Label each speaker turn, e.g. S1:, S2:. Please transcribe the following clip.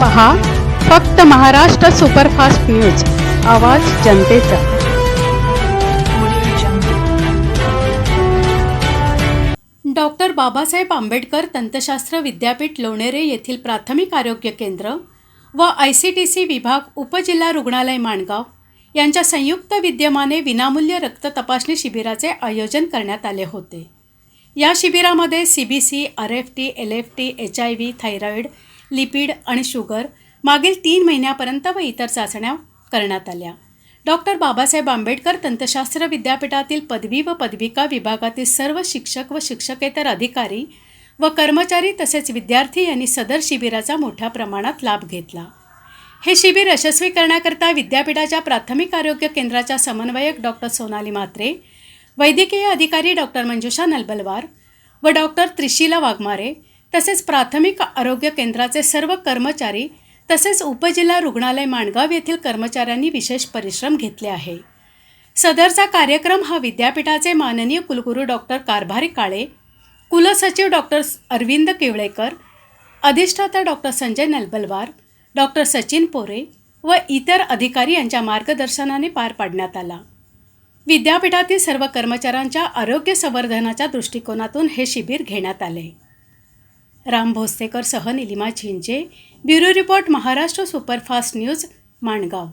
S1: पहा फक्त Maharashtra superfast news आवाज जनतेचा. डॉक्टर बाबासाहेब आंबेडकर तंतशास्त्र विद्यापीठ लोणेरे येथील प्राथमिक आरोग्य केंद्र व आय सी टी सी विभाग उपजिल्हा रुग्णालय माणगाव यांच्या संयुक्त विद्यमाने विनामूल्य रक्त तपासणी शिबिराचे आयोजन करण्यात आले होते. या शिबिरामध्ये C B C R F T L F T H I V thyroid lipid आणि शुगर मागील तीन महिन्यापर्यंत व इतर चाचण्या करण्यात आल्या. डॉक्टर बाबासाहेब आंबेडकर तंत्रशास्त्र विद्यापीठातील पदवी व पदविका विभागातील सर्व शिक्षक व शिक्षकेतर अधिकारी व कर्मचारी तसेच विद्यार्थी यांनी सदर शिबिराचा मोठ्या प्रमाणात लाभ घेतला. हे शिबिर यशस्वी करण्याकरता विद्यापीठाच्या प्राथमिक आरोग्य केंद्राच्या समन्वयक डॉक्टर सोनाली म्हात्रे वैद्यकीय अधिकारी डॉक्टर मंजुषा नलबलवार व डॉक्टर त्रिशिला वाघमारे तसेच प्राथमिक आरोग्य केंद्राचे सर्व कर्मचारी तसेच उपजिल्हा रुग्णालय माणगाव येथील कर्मचाऱ्यांनी विशेष परिश्रम घेतले आहे. सदरचा कार्यक्रम हा विद्यापीठाचे माननीय कुलगुरू डॉक्टर कारभारी काळे कुलसचिव डॉक्टर अरविंद किवळेकर अधिष्ठाता डॉक्टर संजय नलबलवार डॉक्टर सचिन पोरे व इतर अधिकारी यांच्या मार्गदर्शनाने पार पाडण्यात आला. विद्यापीठातील सर्व कर्मचाऱ्यांच्या आरोग्य संवर्धनाच्या दृष्टिकोनातून हे शिबिर घेण्यात आले. राम भोसतेकर सह Nilima Zinje bureau report Maharashtra superfast news Mangaon.